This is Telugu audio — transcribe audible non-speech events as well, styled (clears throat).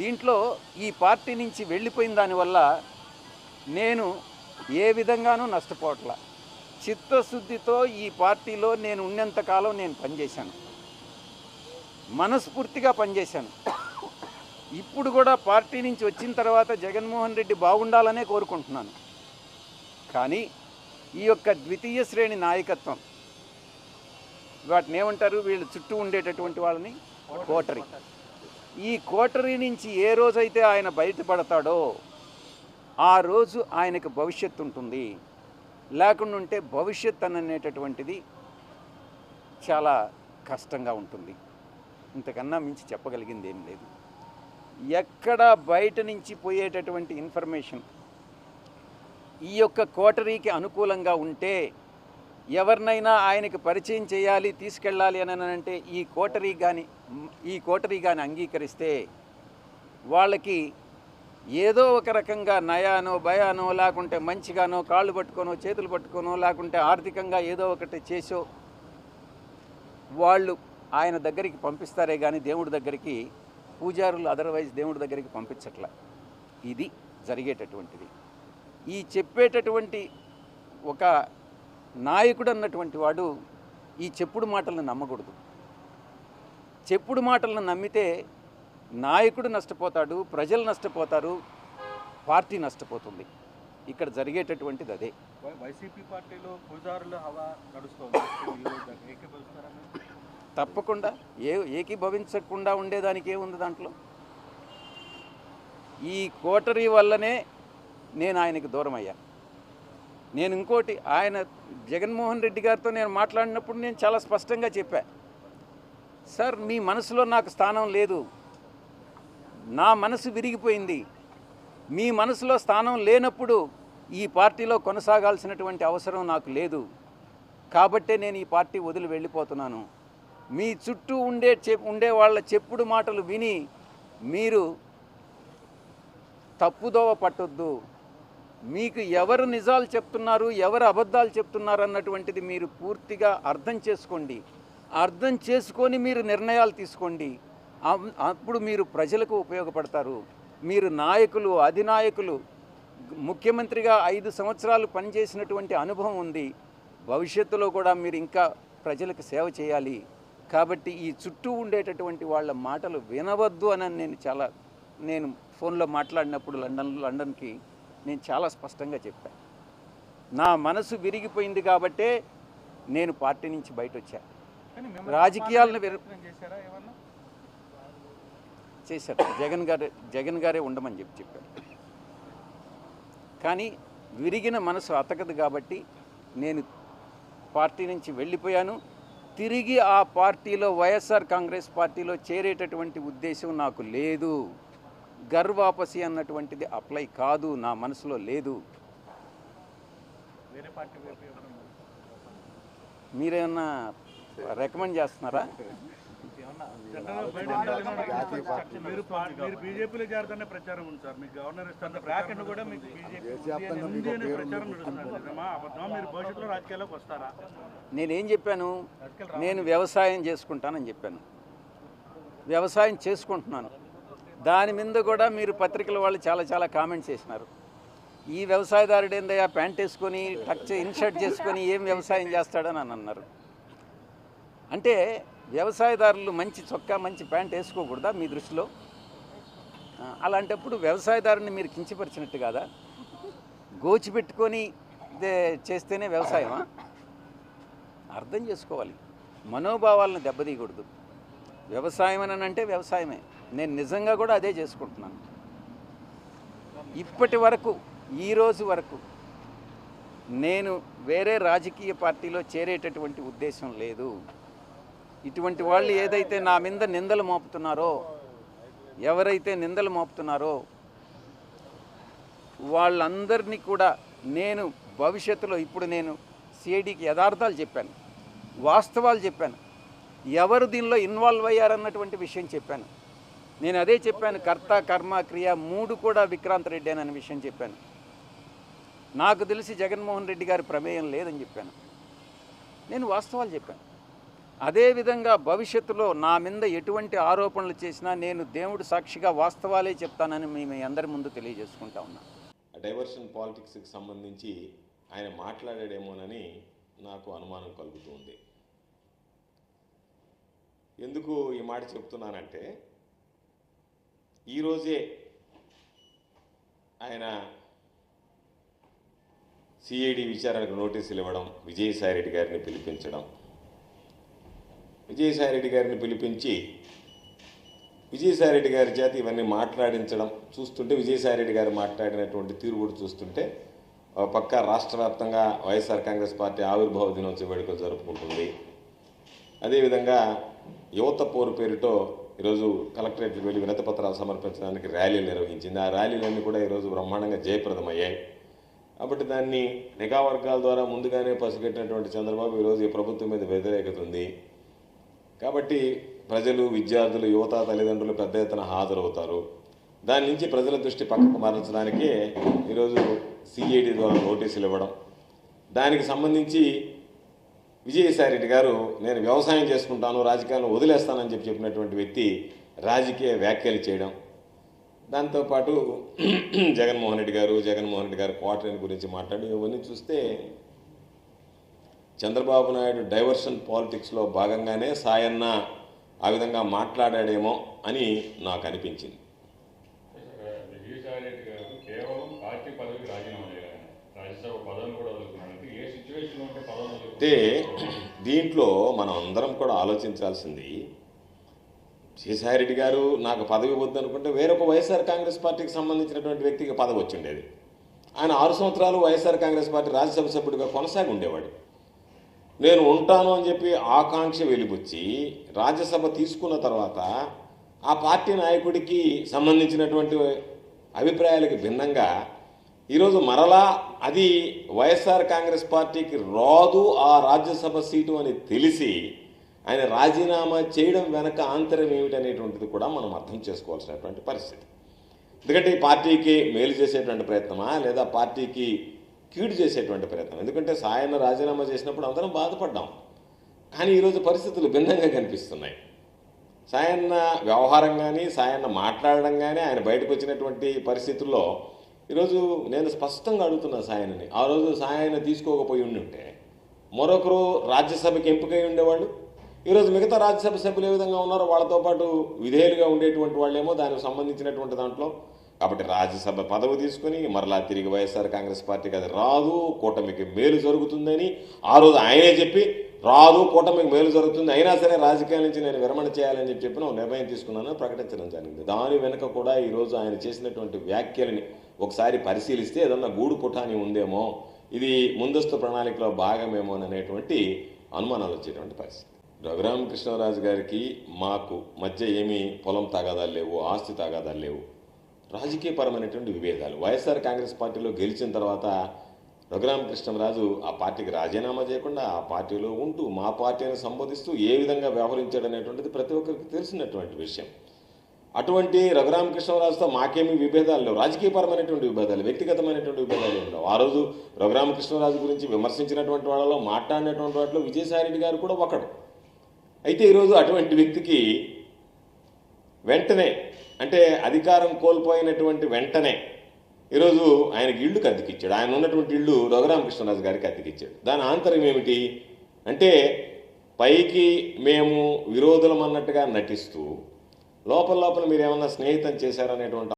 దీంట్లో ఈ పార్టీ నుంచి వెళ్ళిపోయిన దానివల్ల నేను ఏ విధంగానూ నష్టపోవట్లా చిత్తశుద్ధితో ఈ పార్టీలో నేను ఉన్నంతకాలం నేను పనిచేశాను. మనస్ఫూర్తిగా పనిచేశాను. ఇప్పుడు కూడా పార్టీ నుంచి వచ్చిన తర్వాత జగన్మోహన్ రెడ్డి బాగుండాలనే కోరుకుంటున్నాను. కానీ ఈ యొక్క ద్వితీయ శ్రేణి నాయకత్వం వాటిని ఏమంటారు? వీళ్ళు చుట్టూ ఉండేటటువంటి వాళ్ళని కోటరీ ఈ కోటరీ నుంచి ఏ రోజైతే ఆయన బయటపడతాడో ఆ రోజు ఆయనకు భవిష్యత్తు ఉంటుంది. లేకుండా ఉంటే భవిష్యత్ అనేటటువంటిది చాలా కష్టంగా ఉంటుంది. ఇంతకన్నా మించి చెప్పగలిగింది ఏం లేదు. ఎక్కడ బయట నుంచి పోయేటటువంటి ఇన్ఫర్మేషన్ ఈ యొక్క కోటరీకి అనుకూలంగా ఉంటే ఎవరినైనా ఆయనకి పరిచయం చేయాలి తీసుకెళ్ళాలి అని అంటే ఈ కోటరీ కానీ ఈ కోటరీ కానీ అంగీకరిస్తే వాళ్ళకి ఏదో ఒక రకంగా నయానో భయానో లేకుంటే మంచిగానో కాళ్ళు పట్టుకోనో చేతులు పట్టుకోనో లేకుంటే ఆర్థికంగా ఏదో ఒకటి చేసో వాళ్ళు ఆయన దగ్గరికి పంపిస్తారే కానీ దేవుడి దగ్గరికి పూజారులు అదర్వైజ్ దేవుడి దగ్గరికి పంపించట్ల. ఇది జరిగేటటువంటిది. ఈ చెప్పేటటువంటి ఒక నాయకుడు అన్నటువంటి వాడు ఈ చెప్పుడు మాటలను నమ్మకూడదు. చెప్పుడు మాటలను నమ్మితే నాయకుడు నష్టపోతాడు ప్రజలు నష్టపోతారు పార్టీ నష్టపోతుంది. ఇక్కడ జరిగేటటువంటిది అదే. వైసీపీ పార్టీలో పూజారుల హవా నడుస్తోంది? తప్పకుండా. ఏ ఏకీభవించకుండా ఉండేదానికి ఏముంది దాంట్లో? ఈ కోటరీ వల్లనే నేను ఆయనకి దూరం అయ్యా నేను ఇంకోటి ఆయన జగన్మోహన్ రెడ్డి గారితో నేను మాట్లాడినప్పుడు నేను చాలా స్పష్టంగా చెప్పా సార్ మీ మనసులో నాకు స్థానం లేదు. నా మనసు విరిగిపోయింది. మీ మనసులో స్థానం లేనప్పుడు ఈ పార్టీలో కొనసాగాల్సినటువంటి అవసరం నాకు లేదు. కాబట్టే నేను ఈ పార్టీ వదిలి వెళ్ళిపోతున్నాను. మీ చుట్టూ ఉండే చెప్ ఉండే వాళ్ళ చెప్పుడు మాటలు విని మీరు తప్పుదోవ పట్టొద్దు. మీకు ఎవరు నిజాలు చెప్తున్నారు ఎవరు అబద్ధాలు చెప్తున్నారు అన్నటువంటిది మీరు పూర్తిగా అర్థం చేసుకోండి. అర్థం చేసుకొని మీరు నిర్ణయాలు తీసుకోండి. అప్పుడు మీరు ప్రజలకు ఉపయోగపడతారు. మీరు నాయకులు అధినాయకులు ముఖ్యమంత్రిగా ఐదు సంవత్సరాలు పనిచేసినటువంటి అనుభవం ఉంది. భవిష్యత్తులో కూడా మీరు ఇంకా ప్రజలకు సేవ చేయాలి. కాబట్టి ఈ చుట్టూ ఉండేటటువంటి వాళ్ళ మాటలు వినవద్దు అని నేను చాలా నేను ఫోన్లో మాట్లాడినప్పుడు లండన్ లండన్కి నేను చాలా స్పష్టంగా చెప్పాను నా మనసు విరిగిపోయింది కాబట్టే నేను పార్టీ నుంచి బయట వచ్చా రాజకీయాలను చేశారు జగన్ గారే జగన్ గారే ఉండమని చెప్పి చెప్పారు కానీ విరిగిన మనసు అతకదు కాబట్టి నేను పార్టీ నుంచి వెళ్ళిపోయాను. తిరిగి ఆ పార్టీలో వైఎస్ఆర్ కాంగ్రెస్ పార్టీలో చేరేటటువంటి ఉద్దేశం నాకు లేదు. గర్వాపసి అన్నటువంటిది అప్లై కాదు నా మనసులో లేదు. మీరేమన్నా రికమెండ్ చేస్తున్నారా? నేనేం చెప్పాను? నేను వ్యవసాయం చేసుకుంటానని చెప్పాను. వ్యవసాయం చేసుకుంటున్నాను. దాని మీద కూడా మీరు పత్రికల వాళ్ళు చాలా చాలా కామెంట్స్ చేసినారు. ఈ వ్యవసాయదారుడు ఏందయ్యా ప్యాంట్ వేసుకొని టచ్ ఇన్షర్ట్ చేసుకొని ఏం వ్యవసాయం చేస్తాడని అని అన్నారు. అంటే వ్యవసాయదారులు మంచి చొక్కా మంచి ప్యాంట్ వేసుకోకూడదా మీ దృష్టిలో? అలాంటప్పుడు వ్యవసాయదారుని మీరు కించపరిచినట్టు కాదా? గోచి పెట్టుకొని చేస్తేనే వ్యవసాయమా? అర్థం చేసుకోవాలి. మనోభావాలను దెబ్బతీయకూడదు. వ్యవసాయం అని అంటే వ్యవసాయమే. నేను నిజంగా కూడా అదే చేసుకుంటున్నాను. ఇప్పటి వరకు ఈ రోజు వరకు నేను వేరే రాజకీయ పార్టీలో చేరేటటువంటి ఉద్దేశం లేదు. ఇటువంటి వాళ్ళు ఏదైతే నా మీద నిందలు మోపుతున్నారో ఎవరైతే నిందలు మోపుతున్నారో వాళ్ళందరినీ కూడా నేను భవిష్యత్తులో ఇప్పుడు నేను సిఐడికి యథార్థాలు చెప్పాను. వాస్తవాలు చెప్పాను. ఎవరు దీనిలో ఇన్వాల్వ్ అయ్యారన్నటువంటి విషయం చెప్పాను. నేను అదే చెప్పాను కర్త కర్మ క్రియ మూడు కూడా విక్రాంత్ రెడ్డి అనే విషయం చెప్పాను. నాకు తెలిసి జగన్మోహన్ రెడ్డి గారి ప్రమేయం లేదని చెప్పాను. నేను వాస్తవాలు చెప్పాను. అదేవిధంగా భవిష్యత్తులో నా మీద ఎటువంటి ఆరోపణలు చేసినా నేను దేవుడు సాక్షిగా వాస్తవాలే చెప్తానని మేము అందరి ముందు తెలియజేసుకుంటా ఉన్నాం. డైవర్షన్ పాలిటిక్స్కి సంబంధించి ఆయన మాట్లాడాడేమోనని నాకు అనుమానం కలుగుతుంది ఎందుకు ఈ మాట చెప్తున్నానంటే ఈరోజే ఆయన సిఐడి విచారణకు నోటీసులు ఇవ్వడం విజయసాయిరెడ్డి గారిని పిలిపించడం. విజయసాయిరెడ్డి గారిని పిలిపించి విజయసాయిరెడ్డి గారి చేత ఇవన్నీ మాట్లాడించడం చూస్తుంటే విజయసాయిరెడ్డి గారు మాట్లాడినటువంటి తీరు కూడా చూస్తుంటే ఒక పక్క రాష్ట్ర వ్యాప్తంగా వైఎస్ఆర్ కాంగ్రెస్ పార్టీ ఆవిర్భావ దినోత్సవ వేడుకలు జరుపుకుంటుంది. అదేవిధంగా యువత పోరు పేరుతో ఈరోజు కలెక్టరేట్కి వెళ్ళి వినతి పత్రాలు సమర్పించడానికి ర్యాలీలు నిర్వహించింది. ఆ ర్యాలీలన్నీ కూడా ఈరోజు బ్రహ్మాండంగా జయప్రదమయ్యాయి. కాబట్టి దాన్ని నిఘా వర్గాల ద్వారా ముందుగానే పసిగట్టినటువంటి చంద్రబాబు ఈరోజు ఈ ప్రభుత్వం మీద వ్యతిరేకత ఉంది. కాబట్టి ప్రజలు విద్యార్థులు యువత తల్లిదండ్రులు పెద్ద ఎత్తున హాజరవుతారు. దాని నుంచి ప్రజల దృష్టి పక్కకు మరల్చడానికి ఈరోజు సిఐడి ద్వారా నోటీసులు ఇవ్వడం. దానికి సంబంధించి విజయసాయిరెడ్డి గారు నేను వ్యవసాయం చేసుకుంటాను రాజకీయాలను వదిలేస్తానని చెప్పి చెప్పినటువంటి వ్యక్తి రాజకీయ వ్యాఖ్యలు చేయడం. దాంతోపాటు (clears throat) జగన్మోహన్ రెడ్డి గారు జగన్మోహన్ రెడ్డి గారు క్వార్టర్ని గురించి మాట్లాడి ఇవన్నీ చూస్తే చంద్రబాబు నాయుడు డైవర్షన్ పాలిటిక్స్లో భాగంగానే సాయన్న ఆ విధంగా మాట్లాడాడేమో అని నాకు అనిపించింది. గారు కేవలం పార్టీ పదవికి రాజీనామా చేయాలి రాజ్యసభ పదవిని కూడా వదులుకున్నాడు అంటే ఏ సిచ్యువేషన్ ఉంటే పదవిని అంటే దీంట్లో మనం అందరం కూడా ఆలోచించాల్సింది విజయసాయిరెడ్డి గారు నాకు పదవి వద్దనుకుంటే వేరొక వైఎస్ఆర్ కాంగ్రెస్ పార్టీకి సంబంధించినటువంటి వ్యక్తికి పదవి వచ్చిండేది. ఆయన ఆరు సంవత్సరాలు వైఎస్ఆర్ కాంగ్రెస్ పార్టీ రాజ్యసభ సభ్యుడిగా కొనసాగి ఉండేవాడు. నేను ఉంటాను అని చెప్పి ఆకాంక్ష వెలిబుచ్చి రాజ్యసభ తీసుకున్న తర్వాత ఆ పార్టీ నాయకుడికి సంబంధించినటువంటి అభిప్రాయాలకు భిన్నంగా ఈరోజు మరలా అది వైఎస్ఆర్ కాంగ్రెస్ పార్టీకి రాదు ఆ రాజ్యసభ సీటు అని తెలిసి ఆయన రాజీనామా చేయడం వెనక ఆంతర్యం ఏమిటనేటువంటిది కూడా మనం అర్థం చేసుకోవాల్సినటువంటి పరిస్థితి. ఎందుకంటే ఈ పార్టీకి మేలు చేసేటువంటి ప్రయత్నమా లేదా పార్టీకి కీడు చేసేటువంటి ప్రయత్నం? ఎందుకంటే సాయన్న రాజీనామా చేసినప్పుడు అందరం బాధపడ్డాం. కానీ ఈరోజు పరిస్థితులు భిన్నంగా కనిపిస్తున్నాయి. సాయన్న వ్యవహారం కానీ సాయన్న మాట్లాడడం కానీ ఆయన బయటకు వచ్చినటువంటి పరిస్థితుల్లో ఈరోజు నేను స్పష్టంగా అడుగుతున్నా సాయనని. ఆ రోజు సాయన తీసుకోకపోయి ఉండి ఉంటే మరొకరు రాజ్యసభకి ఎంపికై ఉండేవాళ్ళు. ఈరోజు మిగతా రాజ్యసభ సభ్యులు ఏ విధంగా ఉన్నారో వాళ్ళతో పాటు విధేయులుగా ఉండేటువంటి వాళ్ళేమో దానికి సంబంధించినటువంటి దాంట్లో. కాబట్టి రాజ్యసభ పదవి తీసుకుని మరలా తిరిగి వైఎస్ఆర్ కాంగ్రెస్ పార్టీకి అది రాదు కూటమికి మేలు జరుగుతుందని ఆ రోజు ఆయనే చెప్పి రాదు కూటమికి మేలు జరుగుతుంది అయినా సరే రాజకీయాల నుంచి నేను విరమణ చేయాలని చెప్పి చెప్పిన ఒక నిర్ణయం తీసుకున్నాను ప్రకటించడం జరిగింది. దాని వెనుక కూడా ఈరోజు ఆయన చేసినటువంటి వ్యాఖ్యలని ఒకసారి పరిశీలిస్తే ఏదన్నా గూడు పుటాని ఉందేమో ఇది ముందస్తు ప్రణాళికలో భాగమేమో అనేటువంటి అనుమానాలు వచ్చేటువంటి పరిస్థితి. రఘురామ కృష్ణరాజు గారికి మాకు మధ్య ఏమీ పొలం తగాదాలు లేవు ఆస్తి తగాదాలు లేవు. రాజకీయపరమైనటువంటి విభేదాలు. వైఎస్ఆర్ కాంగ్రెస్ పార్టీలో గెలిచిన తర్వాత రఘురామకృష్ణరాజు ఆ పార్టీకి రాజీనామా చేయకుండా ఆ పార్టీలో ఉంటూ మా పార్టీని సంబోధిస్తూ ఏ విధంగా వ్యవహరించాడు అనేటువంటిది ప్రతి ఒక్కరికి తెలిసినటువంటి విషయం. అటువంటి రఘురామకృష్ణరాజుతో మాకేమీ విభేదాలు లేవు. రాజకీయపరమైనటువంటి విభేదాలు వ్యక్తిగతమైనటువంటి విభేదాలు ఏమి ఆ రోజు రఘురామకృష్ణరాజు గురించి విమర్శించినటువంటి వాళ్ళలో మాట్లాడినటువంటి వాటిలో విజయసాయిరెడ్డి గారు కూడా ఒకడు. అయితే ఈరోజు అటువంటి వ్యక్తికి వెంటనే అంటే అధికారం కోల్పోయినటువంటి వెంటనే ఈరోజు ఆయనకి ఇల్లు కత్తికిచ్చాడు ఆయన ఉన్నటువంటి ఇల్లు రఘురామకృష్ణరాజు గారికి అద్దెకిచ్చాడు. దాని ఆంతర్యం ఏమిటి? అంటే పైకి మేము విరోధులం అన్నట్టుగా నటిస్తూ లోపల లోపల మీరు ఏమన్నా స్నేహితం చేశారనేటువంటి